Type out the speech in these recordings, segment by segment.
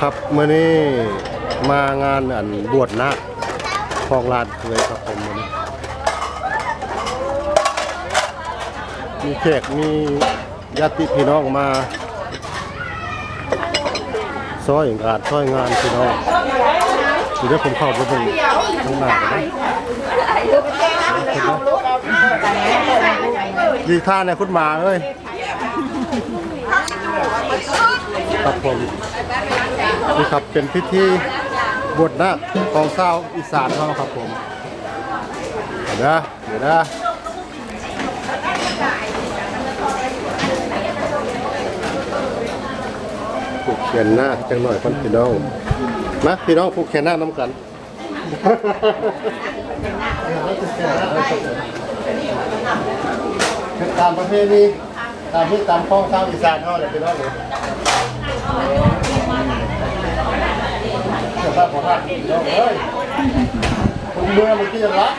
ครับเมื่อนี้มางานอันบวชนาคของลานเคยครับผมมื้อนี้มีแขกมีญาติพี่น้องมาซอยงานซอยงานพี่น้องอยู่ได้ผมเข้าไปเบิ่งข้างหน้ากันนะดีท่าเนี่ยคุณหมาเอ้ยครับผม นี่ครับเป็นพิธีบวชนาคของชาวอีสานเขาครับผมเดี๋ยวนะเดี๋ยวนะผูกเขียนหน้าจังหน่อยคนพี่น้องนะพี่น้องผูกเขียนหน้าน้ำกันตามประเพณีตามที่ตามข้องชาวอีสานเขาเลยพี่น้องเลย ถ้านขอท่านเดี๋ยวเอ้ยคุณเมื่อเมื่อกี้จะรับ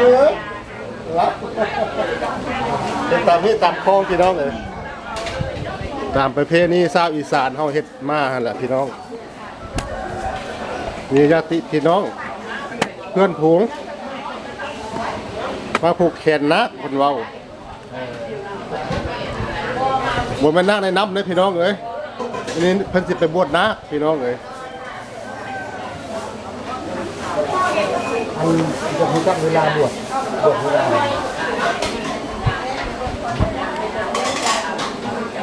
เออรับเป็นตามที่ตามคลองพี่น้องเลยตามประเพณีชาวอีสานเฮาเฮ็ดมาหั่นแหละพี่น้อง มีญาติพี่น้อง เพื่อนผูงมาผูกแขนนะคนเว้าบนแม่นาในน้ำเลยพี่น้องเอ้ย นนี้เพิ่นสิไปบวชนะพี่น้องเอ้ยอันจะมีจักเวลาบวชบวชเวลา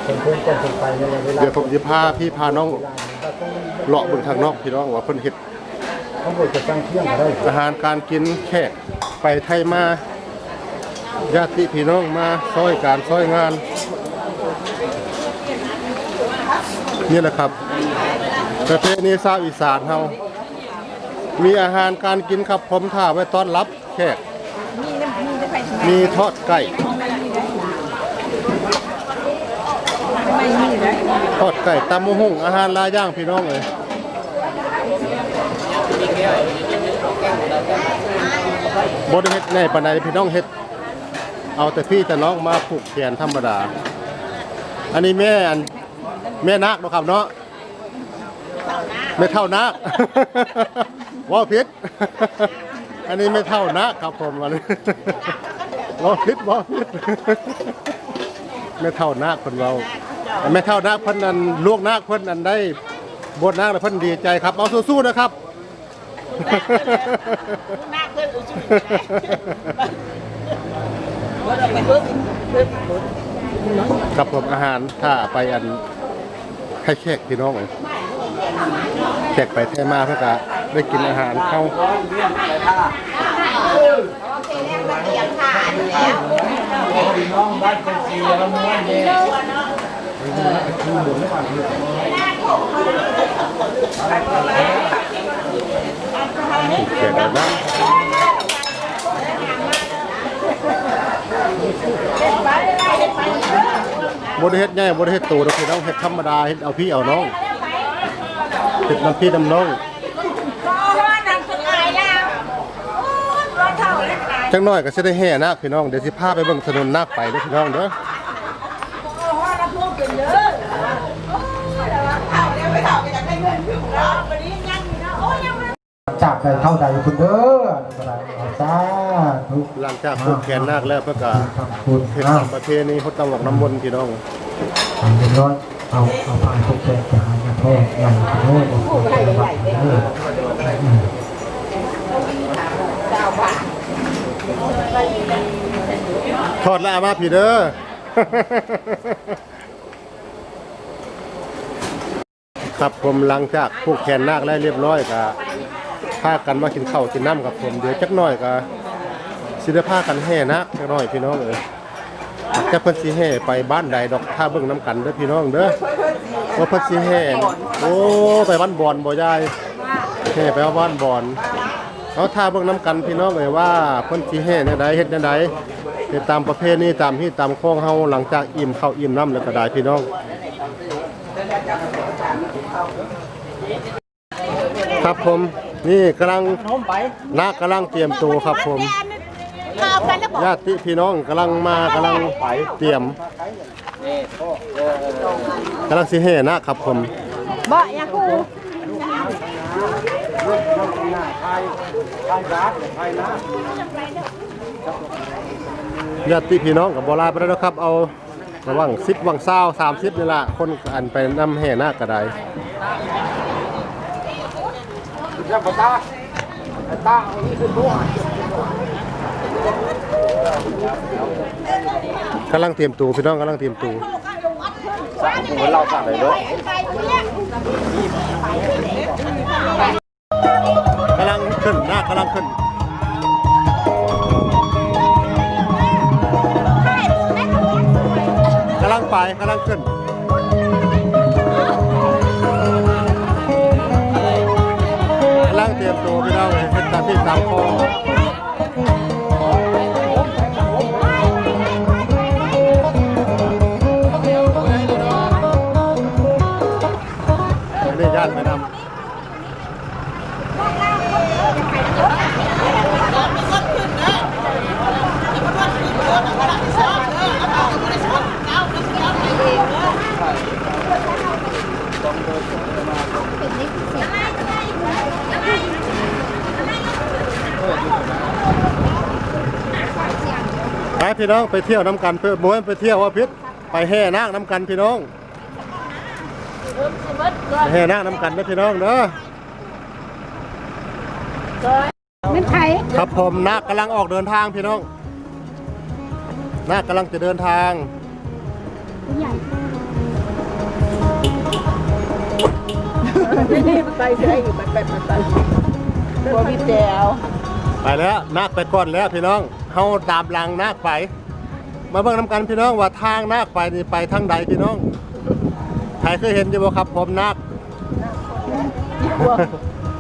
เป็นเพื่อนกันเป็นไปในเวลาเดี๋ยวผมจะพาพี่พาน้องเวลาก็ต้องเลาะเบิ่งทางนอกพี่น้องว่าเพิ่นเฮ็ดเขาบวชจะตั้งเที่ยงก็ได้อาหารการกินแขกไปไทยมาญาติพี่น้องมาซอยการซอยงาน นี่แหละครับ ประเพณีชาวอีสานเฮามีอาหารการกินครับผมท่าไว้ต้อนรับแขกมีทอดไก่ทอดไก่ตำมะฮุ่งอาหารลายย่างพี่น้องเอ้ยบดเฮ็ดในปานใดพี่น้องเฮ็ด เอาแต่พี่แต่น้องมาผูกแขนธรรมดา อันนี้แม่อัน แม่นาคเนาะครับเนาะไม่เท่านาคว่าพิษอันนี้ไม่เท่านาคครับผมอันนี้ว่าพิษว่าพิษไม่เท่านาคคนเราไม่เท่านาคเพิ่นนั้นลวกนาคเพิ่นอันได้บทนาคแล้วเพิ่นดีใจครับ เอาสู้ๆนะครับหน้าเพื่อนอุจุว่าเราไปเพิ่มเพิ่มครับผมอาหารถ้าไปอัน ให้แขกพี่น้องเลยแขกไปเทมาเพื่อจะได้กินอาหารเข้าน้องบ้านเป็นสีแล้วม้วนเนี่ยแขกเอานะ บริเฮ็ดง่ายบริเฮ็ดตูเราคือเราเฮ็ดธรรมดาเฮ็ดเอาพี่เอาน้องเฮ็ดน้ำพี่น้ำน้องจังน้อยก็จะได้แห่นาคพี่น้องเดี๋ยวสิพาไปเบิ่งถนนนาคไปเด้อพี่น้องเด้อ โอ้โหเราพูดกันเยอะแต่ว่าเท่าเนี่ยไม่เท่าก็จะได้เงินอยู่แล้ววันนี้ยังอยู่นะโอ้ยังไม่ จากไปเท่าใดคุณเด้อก็ได้เอาซาทุกหลังจากผูกแขนนาคแล้วเพื่อก็ขอบคุณเฮ็ดนะตามประเพณีฮดน้ำหลอกน้ำมนต์พี่น้องทำเป็นร้อยเอาเอาผ่านพวกแกไปหาพ่อใหญ่โอ้โหโอ้โหแกวัดเด้อถอดแล้วเอามาพี่เด้อครับผมหลังจากผูกแขนนาคแล้วเรียบร้อยก็ พากันมากินข้าวกินน้ำกับผมเดี๋ยวจักหน่อยก็สิได้พากันแห่นาคจักหน่อยพี่น้องเอ้ยจะเพิ่นสิแห่ไปบ้านใดดอกถ้าเบิ่งน้ำกันเด้อพี่น้องเด้อว่าเพิ่นสิแห่โอ้ไปบ้านบอนบ่ยายแห่ไปเอาบ้านบอนเอาถ้าเบิ่งน้ำกันพี่น้องเอ้ยว่าเพิ่นสิแห่แนวใดเฮ็ดแนวใดเฮ็ดตามประเพณีตามที่ตามข้องเฮาหลังจากอิ่มข้าวอิ่มน้ำแล้วก็ได้พี่น้องครับผม นี่กำลังนาคกำลังเตรียมตัวครับผมข้าวกันแล้วบอกญาติพี่น้องกำลังมากำลังเตรียมกำลังสิแห่นะครับผมบ่อยากูญาติพี่น้องกับโบราณไปแล้วนะครับ เอาระหว่างสิบวังเศร้าสามสิบนี่ละคนอันไปนำแห่นาคกระได กำลังเตรียมตูพี่น้องกำลังเตรียมตูเหมือนเราสั่งเลยเนาะกำลังขึ้นหน้ากำลังขึ้นกำลังไปกำลังขึ้น ตัวพี่น้องเลยเฮ็นตามที่ตามคอ พี่น้องไปเที่ยวน้ำกันเพื่อบ่ให้ไปเที่ยวว่าพิษไปแห่นาคน้ำกันพี่น้องไปแห่นาคน้ำกันนะพี่น้องเด้อไม่ไทยครับผมนาคกำลังออกเดินทางพี่น้องนาคกำลังจะเดินทางไปใช่ไปไปไปไปบัววิแจวไปแล้วนาคไปก่อนแล้วพี่น้อง เฮาตามหลังนาคไป มาเบิ่งน้ำกันพี่น้องว่าทางนาคไปนี่ไปทางใดพี่น้องใครเคยเห็นอยู่บ่ครับผมนาค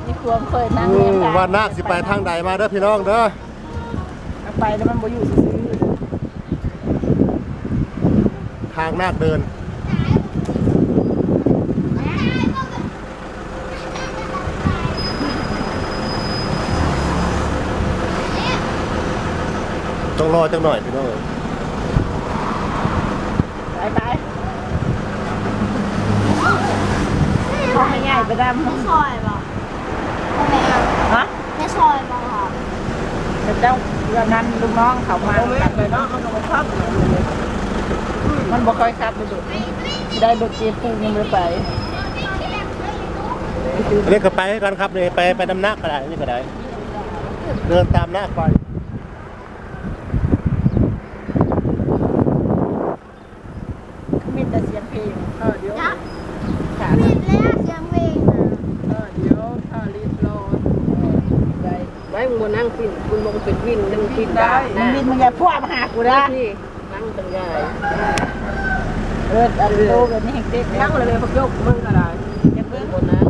นี่ควงเคยนั่งอืเรียนมกันว่านาคสิไปทางใดมาเด้อพี่น้องเด้อไปแล้วมันบ่อยู่ซื่อทางนาคเดิน ต้องรอจังหน่อยพี่น้องเอ้ยไปไปขอให้ใหญ่ไปดำไม่ซอยบอกแม่ฮะไม่ซอยบอกค่ะเจ้าเรื่องนั้นลูกน้องเขามากันเลยเนาะเขาก็พับมันบ่ค่อยคับเลยดุได้รถเจี๊ยบปูยังไม่ไปอันนี้ก็ไปกันครับนี่ไปไปดำนาคก็ได้นี่ก็ได้ เดินตามนาคไป มีแต่เสียงเพลงเออเดี๋ยว จ๊ะ ค่ะ ผิดแล้วเสียงเพลงนะ เออเดี๋ยวถ้ารีบรอได้ ไว้มึงมานั่งกินคุณมอง เป็นวินนั่งกินได้ได้มึงนะบินมึงอย่าพ่วมาหากูนะที่นั่งตั้งใหญ่เอออันโตกันนี่แห่งเด็กนั่งเลยพักยกมึงก็ได้อย่าเพิ่งบนนั้น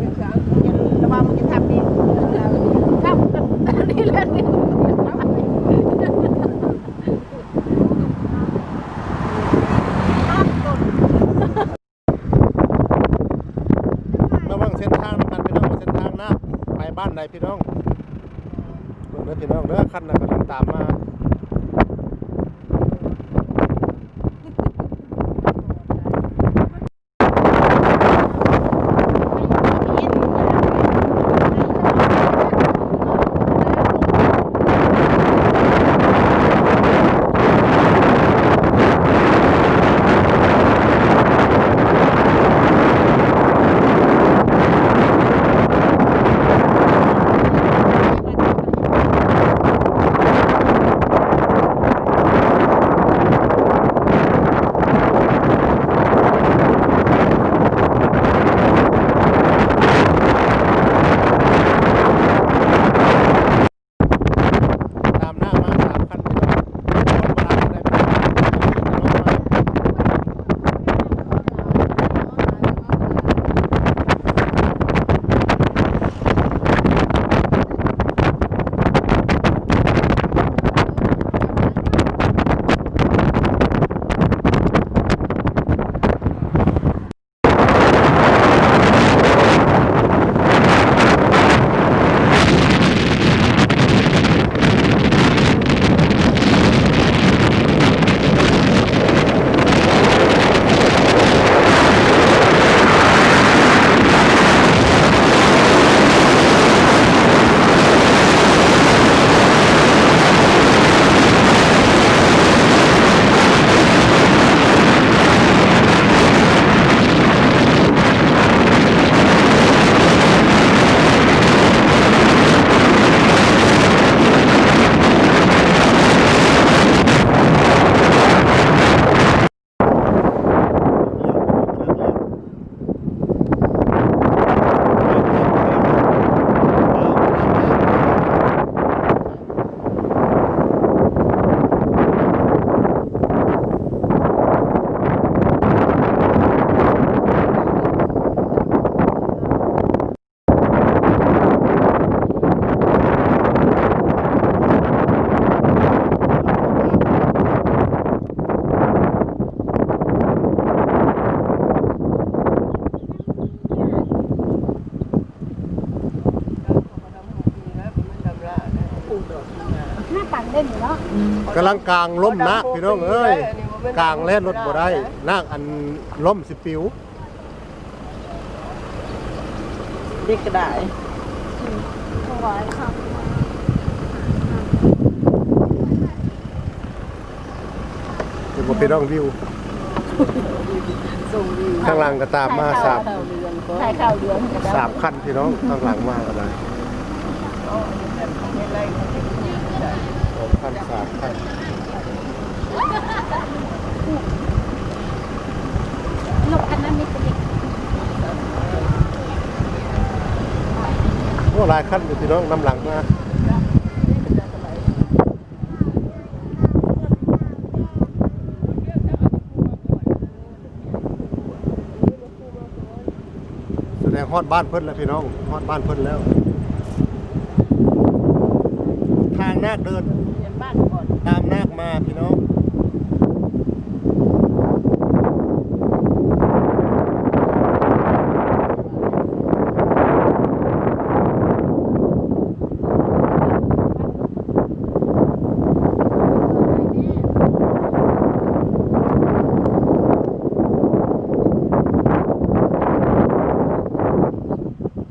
อย่าระวังมึงจะทำดีครับนี่แหละนี่ระวังเส้นทางนำกันพี่น้องว่าเส้นทางนาคไปบ้านใดพี่น้อง เบิ่งเด้อพี่น้องเด้อคันน่ะกำลังตามมา ลังกลางล้มนักพี่น้องเอ้ยกลางแล่นรถบ่ได้นักอันล้มสิปิวเด็กก็ได้ถวายครับคือบ่พี่น้องวิวส่งดีข้างหลังก็ตามมาสามเข้าเรือนก็ใช่ข้าวเดือนก็ได้สามคันพี่น้องข้างหลังมาก็ได้ พันสามคันลูกอันนั้นมีเป็นเด็กโอ้หลายคันอยู่พี่น้องนำหลังมาแสดงฮอดบ้านเพิ่นแล้วพี่น้องฮอดบ้านเพิ่นแล้ว ทางนาคเดิน ตามนาคมาพี่น้อง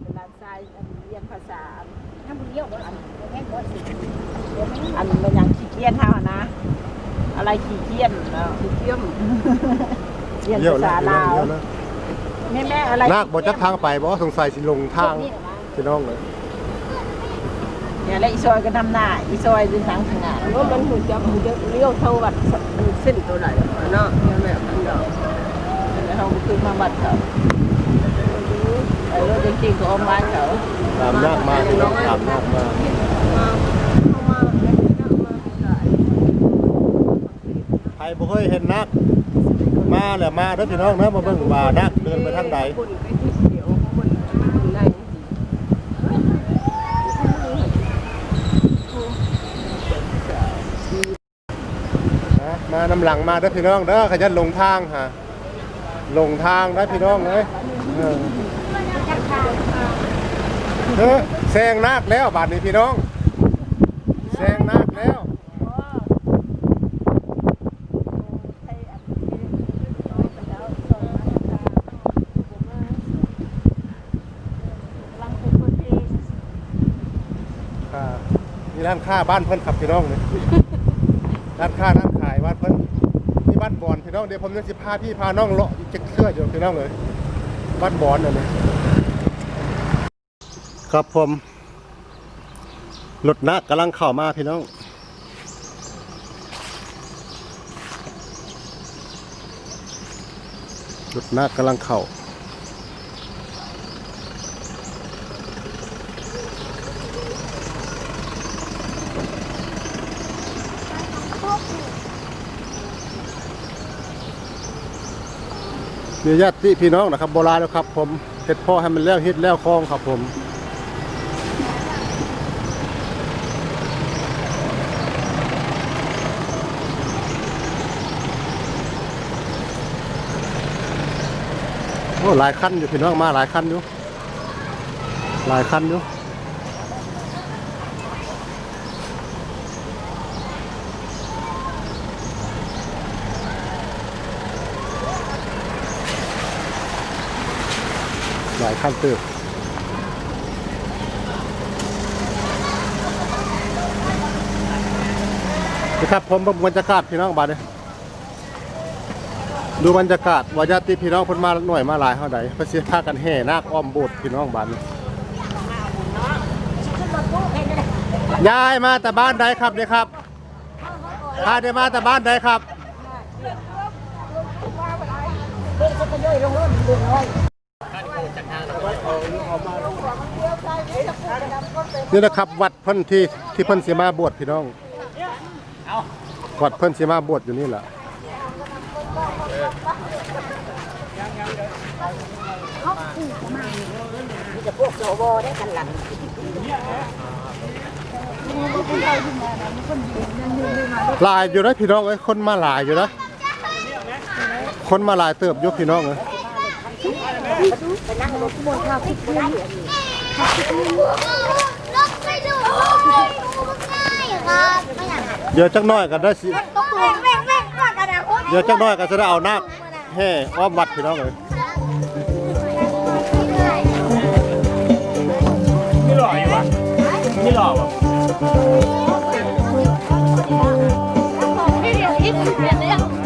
เวลาทรายอันเรียนภาษา น้ำเลี้ยวบ่อันแม่นบ่สิ อันเป็นอย่างขี้เกียจเท่านะ อะไรขี้เกียจเนาะ เยี่ยม เรียนเยี่ยวภาแล้วษาพี่น้ลาองวเยี่ยวแล้วแม่แม่อะไรนาคบ่จักทางไปบ่สงสัยสิลงทางนี่มาพี่น้องเลยเนี่ยแล้วอีซอยก็นำหน้าอีซอยดึงทางทางหน้าว่ามันหูจับหูจะเลี้ยวเท่าวัดมันเส้นตัวไหนเนาะเนี่ยแบบนั้นเนาะแล้วเขาก็คือมาบัดเขาไอ้รถจริงๆก็เอาไม้เขาตามนาคมาพี่น้องตามนาคมามาเข้ามาแล้วก็มาได้ ใครบ่เคยเห็นนาค มาแล้วมาเด้อพี่น้องเนาะมาเบิ่งว่านาคเดินไปทางใดคนไปที่เสียวคนคนไหนนะมานำหลังมาเด้อพี่น้องเด้อขยันลงทางฮะลงทางได้อพี่น้องเอ้ยเออเออแซงนาคแล้วบาดนี้พี่น้องแซงนาคแล้ว ร้านค้าบ้านเพิ่นครับพี่น้องนี่ร้านค้าร้านขายบ้านเพิ่นนี่บ้านบอนพี่น้องเดี๋ยวผมจะสิพาพี่พาน้องเลาะเจ็กเสื้ออยู่พี่น้องเลยบ้านบอนน่ะนี่ครับผมรถนักกำลังเข้ามาพี่น้องรถนักกำลังเข้า มีญาติพี่น้องนะครับโบราณแล้วครับ ผมเฮ็ดพ่อให้มันแล้วเฮ็ดแล้วคลองครับผมโอ้หลายคันอยู่พี่น้องมาหลายคันอยู่หลายคันอยู่ หลายคันเติบนะครับผมบรรยากาศพี่น้องบาดเนี่ยดูบรรยากาศวาญาติพี่น้องเพิ่นมาหน่วยมาหลายเท่าใดเพิ่นสิพากันแห่นาคอ้อมโบสถ์พี่น้องบาดนี้ยายมาแต่บ้านใดครับเนี่ยครับพาได้มาแต่บ้านใดครับ นี่นะครับวัดเพิ่นที่ที่เพิ่นสิมาบวชพี่น้องวัดเพิ่นสิมาบวชอยู่นี่แหละหลายอยู่นะพี่น้องเอ้ยคนมาหลายอยู่นะคนมาหลายเติบยกพี่น้องเอ้ย รถไปดูรถไปดูง่ายครับไม่อยากเดี๋ยวจักหน้อยก็ได้สิต้องเร่งเร่งเร่งก่อนกันนะคุณเดี๋ยวจักหน้อยก็จะได้เอานาคแห่อ้อมวัดพี่น้องเอ้ยนี่หล่ออยู่วะนี่หล่อวะไม่เดี๋ยวอีกเปลี่ยนเลย